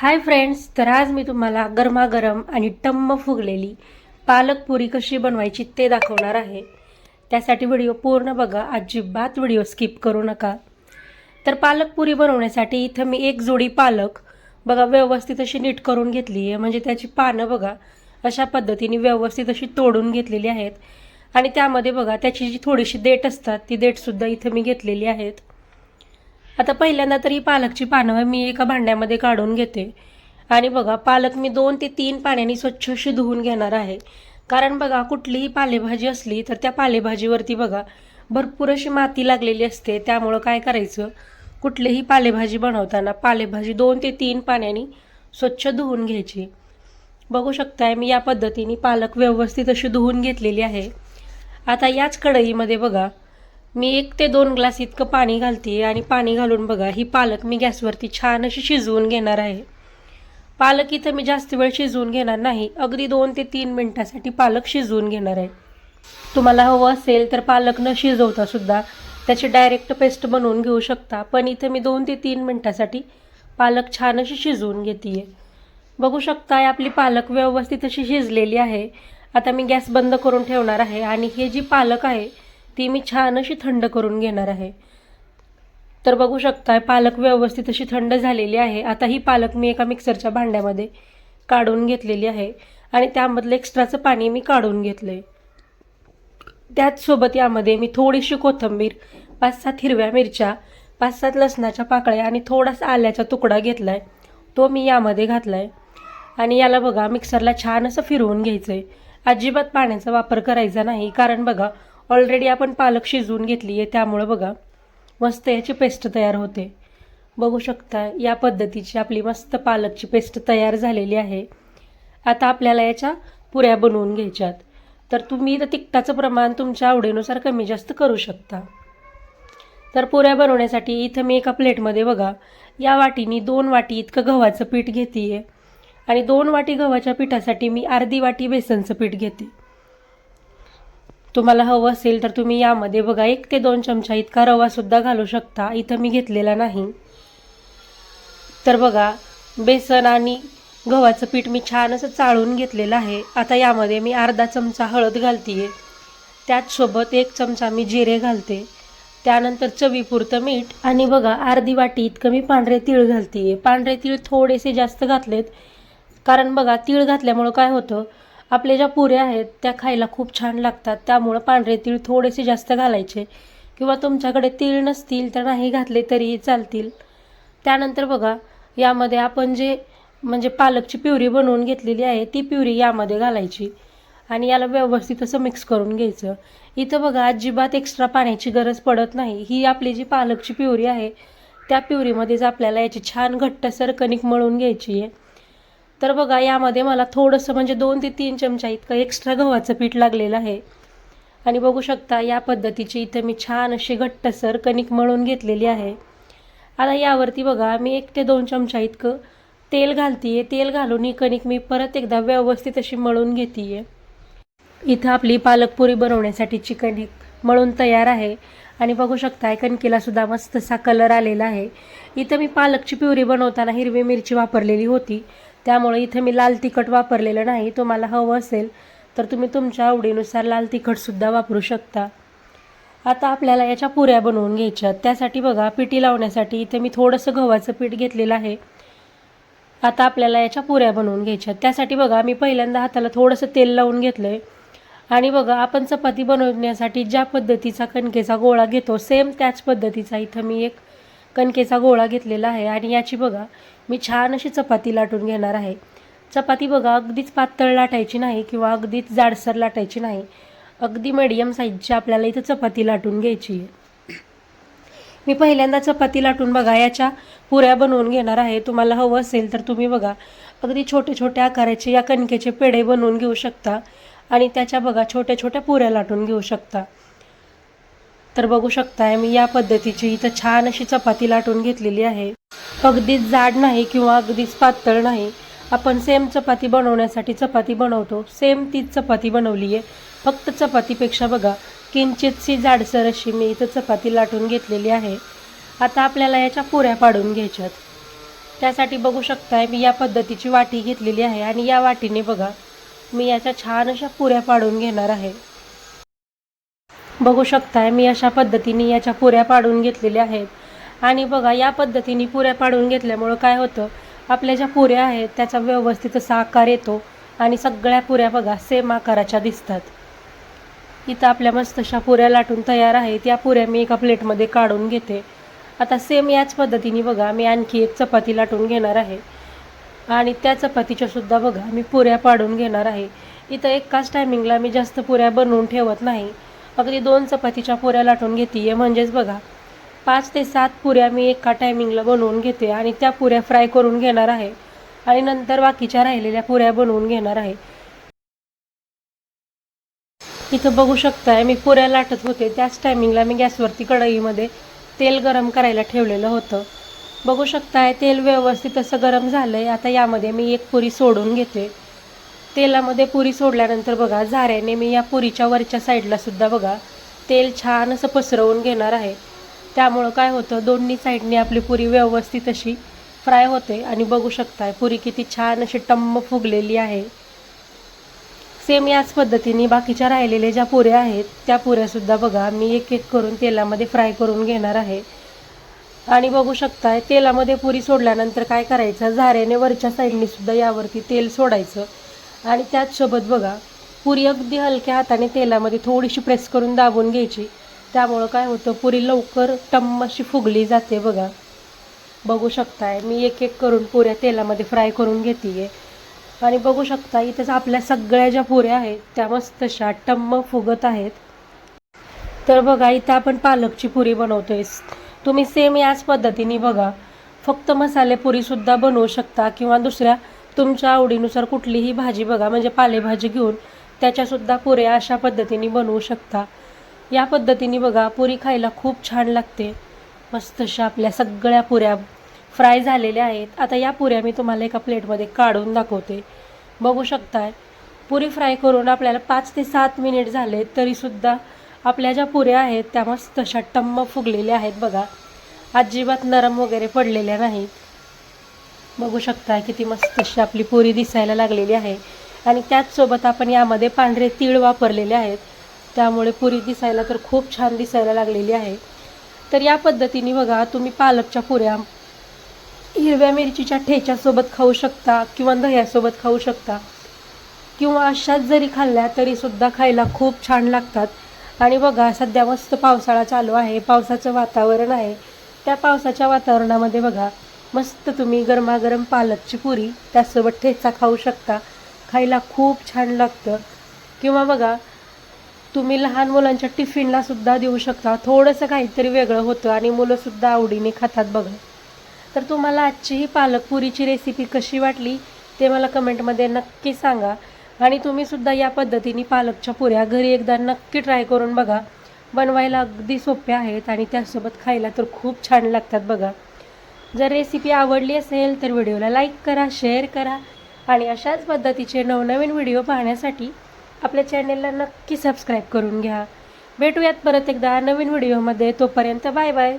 Hi friends तर आज मी तुम्हाला गरमागरम आणि टम्म फुगलेली पालक पुरी कशी बनवायची ते दाखवणार आहे. त्यासाठी व्हिडिओ पूर्ण बघा अजिबात व्हिडिओ स्किप करू नका. तर पालक पुरी बनवण्यासाठी इथं मी एक जोडी पालक बघा व्यवस्थित अशी नीट करून घेतली आहे म्हणजे त्याची पानं बघा अशा पद्धतीने व्यवस्थित अशी तोडून घेतलेली आहेत. आणि त्यामध्ये बघा त्याची जी थोडीशी देठ असतात ती देठसुद्धा इथं मी घेतलेली आहेत. आता पहिल्यांदा तर ही पालकची पानं मी एका भांड्यामध्ये काढून घेते. आणि बघा पालक मी दोन ते तीन पाण्याने स्वच्छ अशी धुवून घेणार आहे. कारण बघा कुठलीही पालेभाजी असली तर त्या पालेभाजीवरती बघा भरपूर अशी माती लागलेली असते. त्यामुळं काय करायचं? कुठलीही पालेभाजी बनवताना पालेभाजी दोन ते तीन पाण्याने स्वच्छ धुवून घ्यायची. बघू शकताय मी या पद्धतीने पालक व्यवस्थित अशी धुवून घेतलेली आहे. आता याच कढईमध्ये बघा मी एक ते दोन ग्लास इतकं पाणी घालते आणि पाणी घालून बघा ही पालक मी गॅसवरती छान अशी शिजवून घेणार आहे. पालक इथं मी जास्त वेळ शिजवून घेणार नाही अगदी दोन ते तीन मिनटासाठी पालक शिजवून घेणार आहे. तुम्हाला हवं असेल तर पालक न शिजवता सुद्धा त्याची डायरेक्ट पेस्ट बनवून घेऊ शकता पण इथं मी दोन ते तीन मिनटासाठी पालक छान अशी शिजवून घेते बघू शकताय आपली पालक व्यवस्थित अशी शिजलेली आहे. आता मी गॅस बंद करून ठेवणार आहे आणि हे जी पालक आहे ती मी छान अशी थंड करून घेणार आहे. तर बघू शकताय पालक व्यवस्थित अशी थंड झालेली आहे. आता ही पालक मी एका मिक्सरच्या भांड्यामध्ये काढून घेतलेली आहे आणि त्यामधलं एक्स्ट्राचं पाणी मी काढून घेतलं आहे त्याचसोबत यामध्ये मी थोडीशी कोथिंबीर पाच सात हिरव्या मिरच्या पाच सात लसणाच्या पाकळ्या आणि थोडासा आल्याचा तुकडा घेतला आहे तो मी यामध्ये घातला आहे आणि याला बघा मिक्सरला छान असं फिरवून घ्यायचं आहे अजिबात पाण्याचा वापर करायचा नाही. कारण बघा ऑलरेडी आपण पालक शिजवून घेतली आहे त्यामुळं बघा मस्त याची पेस्ट तयार होते. बघू शकता या पद्धतीची आपली मस्त पालकची पेस्ट तयार झालेली आहे. आता आपल्याला याच्या पुऱ्या बनवून घ्यायच्यात. तर तुम्ही तर तिखटाचं प्रमाण तुमच्या आवडीनुसार कमी जास्त करू शकता. तर पुऱ्या बनवण्यासाठी इथं मी एका प्लेटमध्ये बघा या वाटीनी दोन वाटी इतकं गव्हाचं पीठ घेते आहे आणि दोन वाटी गव्हाच्या पिठासाठी मी अर्धी वाटी बेसनचं पीठ घेते. तुम्हाला हवं असेल तर तुम्ही यामध्ये बघा एक ते दोन चमचा इतका रवासुद्धा घालू शकता. इथं मी घेतलेला नाही. तर बघा बेसन आणि गव्हाचं पीठ मी छान असं चाळून घेतलेलं आहे. आता यामध्ये मी अर्धा चमचा हळद घालते त्याचसोबत एक चमचा मी जिरे घालते. त्यानंतर चवीपुरतं मीठ आणि बघा अर्धी वाटी इतकं मी पांढरे तीळ घालते पांढरे तीळ थोडेसे जास्त घातलेत. कारण बघा तीळ घातल्यामुळं काय होतं? आपल्या ज्या पुऱ्या आहेत त्या खायला खूप छान लागतात. त्यामुळं पांढरे तीळ थोडेसे जास्त घालायचे. किंवा तुमच्याकडे तीळ नसतील तर नाही घातले तरीही चालतील. त्यानंतर बघा यामध्ये आपण जे म्हणजे पालकची प्युरी बनवून घेतलेली आहे ती प्युरी यामध्ये घालायची. आणि याला व्यवस्थित असं मिक्स करून घ्यायचं. इथं बघा अजिबात एक्स्ट्रा पाण्याची गरज पडत नाही. ही आपली जी पालकची प्युरी आहे त्या प्युरीमध्येच आपल्याला याची छान घट्टसर कणिक मळून घ्यायची आहे. तर बघा यामध्ये मला थोडंसं म्हणजे दोन ते तीन चमचा इतकं एक्स्ट्रा गव्हाचं पीठ लागलेलं आहे. आणि बघू शकता या पद्धतीची इथं मी छान अशी घट्टसर कणिक मळून घेतलेली आहे. आता यावरती बघा मी एक ते दोन चमचा इतकं तेल घालते तेल घालून ही कणिक मी परत एकदा व्यवस्थित अशी मळून घेते इथं आपली पालकपुरी बनवण्यासाठीची कणिक मळून तयार आहे. आणि बघू शकताय कणकेला सुद्धा मस्तसा कलर आलेला आहे. इथं मी पालकची प्युरी बनवताना हिरवी मिरची वापरलेली होती. त्यामुळे इथं मी लाल तिखट वापरलेलं नाही. तुम्हाला हवं असेल तर तुम्ही तुमच्या आवडीनुसार लाल तिखटसुद्धा वापरू शकता. आता आपल्याला याच्या पुऱ्या बनवून घ्यायच्यात त्यासाठी बघा पिठी लावण्यासाठी इथे मी थोडंसं गव्हाचं पीठ घेतलेलं आहे. आता आपल्याला याच्या पुऱ्या बनवून घ्यायच्यात त्यासाठी बघा मी पहिल्यांदा हाताला थोडंसं तेल लावून घेतलं आहे आणि बघा आपण चपाती बनवण्यासाठी ज्या पद्धतीचा कणकेचा गोळा घेतो सेम त्याच पद्धतीचा इथं मी एक कणकेचा गोळा घेतलेला आहे आणि याची बघा मी छान अशी चपाती लाटून घेणार आहे. चपाती बघा अगदीच पातळ लाटायची नाही किंवा अगदीच जाडसर लाटायची नाही. अगदी मीडियम साईजची आपल्याला इथं चपाती लाटून घ्यायची आहे. मी पहिल्यांदा चपाती लाटून बघा याच्या पुऱ्या बनवून घेणार आहे. तुम्हाला हवं असेल तर तुम्ही बघा अगदी छोटे छोटे आकाराचे या कणकेचे पेढे बनवून घेऊ शकता आणि त्याच्या बघा छोट्या छोट्या पुऱ्या लाटून घेऊ शकता. तर बघू शकताय मी या पद्धतीची इथं छान अशी चपाती लाटून घेतलेली आहे. अगदीच जाड नाही किंवा अगदीच पातळ नाही. आपण सेम चपाती बनवण्यासाठी चपाती बनवतो. सेम तीच चपाती बनवली आहे फक्त चपातीपेक्षा बघा किंचितशी जाडसर अशी मी इथं चपाती लाटून घेतलेली आहे. आता आपल्याला याच्या पुऱ्या पाडून घ्यायच्यात. त्यासाठी बघू शकताय मी या पद्धतीची वाटी घेतलेली आहे आणि या वाटीने बघा मी याच्या छान अशा पुऱ्या पाडून घेणार आहे. बघू शकताय मी अशा पद्धतीने याच्या पुऱ्या पाडून घेतलेल्या आहेत. आणि बघा या पद्धतीने पुऱ्या पाडून घेतल्यामुळं काय होतं आपल्या ज्या पुऱ्या आहेत त्याचा व्यवस्थित असा आकार येतो आणि सगळ्या पुऱ्या बघा सेम आकाराच्या दिसतात. इथं आपल्या मस्त अशा पुऱ्या लाटून तयार आहेत. या पुऱ्या मी एका प्लेटमध्ये काढून घेते. आता सेम याच पद्धतीने बघा मी आणखी एक चपाती लाटून घेणार आहे. आणि त्या चपातीच्या सुद्धा बघा मी पुऱ्या पाडून घेणार आहे. इथं एकाच टायमिंगला मी जास्त पुऱ्या बनवून ठेवत नाही. अगदी दोन चपातीच्या पुऱ्या लाटून घेते. म्हणजेच बघा पाच ते सात पुऱ्या मी एका टायमिंगला बनवून घेते आणि त्या पुऱ्या फ्राय करून घेणार आहे आणि नंतर बाकीच्या राहिलेल्या पुऱ्या बनवून घेणार आहे. इथं बघू शकताय मी पुऱ्या लाटत होते. त्याच टायमिंगला मी गॅसवरती कढईमध्ये तेल गरम करायला ठेवलेलं होतं. बघू शकताय तेल व्यवस्थित असं गरम झालं आहे आता यामध्ये मी एक पुरी सोडून घेते. तेलामध्ये पुरी सोडल्यानंतर बघा झाऱ्याने मी या पुरीच्या वरच्या साईडला सुद्धा बघा तेल छान असं पसरवून घेणार आहे. त्यामुळं काय होतं दोन्ही साईडने आपली पुरी व्यवस्थित अशी फ्राय होते आणि बघू शकताय पुरी किती छान अशी टम्म फुगलेली आहे. सेम याच पद्धतीने बाकीच्या राहिलेल्या ज्या पुऱ्या आहेत त्या पुऱ्यासुद्धा बघा मी एक एक करून तेलामध्ये फ्राय करून घेणार आहे. आणि बघू शकताय तेलामध्ये पुरी सोडल्यानंतर काय करायचं झाऱ्याने वरच्या साईडने सुद्धा यावरती तेल सोडायचं. आणि त्याचसोबत बघा पुरी अगदी हलक्या हाताने तेलामध्ये थोडीशी प्रेस करून दाबून घ्यायची. त्यामुळं काय होतं पुरी लवकर टम्म अशी फुगली जाते बघा. बघू शकताय मी एक एक करून पुऱ्या तेलामध्ये फ्राय करून घेते आणि बघू शकता इथेच आपल्या सगळ्या ज्या पुऱ्या आहेत त्या मस्त अशा टम्म फुगत आहेत. तर बघा इथं आपण पालकची पुरी बनवतोय. तुम्ही सेम याच पद्धतीने बघा. फक्त मसाले पुरीसुद्धा बनवू शकता किंवा दुसऱ्या तुमच्या आवडीनुसार कुठलीही भाजी बघा म्हणजे पालेभाजी घेऊन त्याच्यासुद्धा पुऱ्या अशा पद्धतीने बनवू शकता. या पद्धतीने बघा पुरी खायला खूप छान लागते. मस्तशा आपल्या सगळ्या पुऱ्या फ्राय झालेल्या आहेत. आता या पुऱ्या मी तुम्हाला एका प्लेटमध्ये काढून दाखवते. बघू शकताय पुरी फ्राय करून आपल्याला पाच ते सात मिनिट झाले तरीसुद्धा आपल्या ज्या पुऱ्या आहेत त्या मस्तशा टम्म फुगलेल्या आहेत बघा. अजिबात नरम वगैरे पडलेल्या नाहीत. बघू शकता किती मस्त अशी आपली पुरी दिसायला लागलेली आहे. आणि त्याचसोबत आपण यामध्ये पांढरे तीळ वापरलेले आहेत. त्यामुळे पुरी दिसायला तर खूप छान दिसायला लागलेली आहे. तर या पद्धतीने बघा तुम्ही पालकच्या पुऱ्या हिरव्या मिरचीच्या ठेच्यासोबत खाऊ शकता किंवा दह्यासोबत खाऊ शकता किंवा अशाच जरी खाल्ल्या तरीसुद्धा खायला खूप छान लागतात. आणि बघा सध्या मस्त पावसाळा चालू आहे पावसाचं वातावरण आहे. त्या पावसाच्या वातावरणामध्ये बघा मस्त तुम्ही गरमागरम पालकची पुरी त्यासोबत ठेचा खाऊ शकता. खायला खूप छान लागतं. किंवा बघा तुम्ही लहान मुलांच्या टिफिनला सुद्धा देऊ शकता. थोडंसं काहीतरी वेगळं होतं आणि मुलंसुद्धा आवडीने खातात बघा. तर तुम्हाला आजची ही पालकपुरीची रेसिपी कशी वाटली ते मला कमेंटमध्ये नक्की सांगा. आणि तुम्हीसुद्धा या पद्धतीने पालकच्या पुऱ्या घरी एकदा नक्की ट्राय करून बघा. बनवायला अगदी सोप्या आहेत आणि त्यासोबत खायला तर खूप छान लागतात बघा. जर रेसिपी आवडली असेल तर व्हिडिओला लाईक करा शेअर करा आणि अशाच पद्धतीचे नवनवीन व्हिडिओ पाहण्यासाठी आपल्या चॅनेलला नक्की सबस्क्राईब करून घ्या. भेटूयात परत एकदा नवीन व्हिडिओमध्ये. तोपर्यंत बाय बाय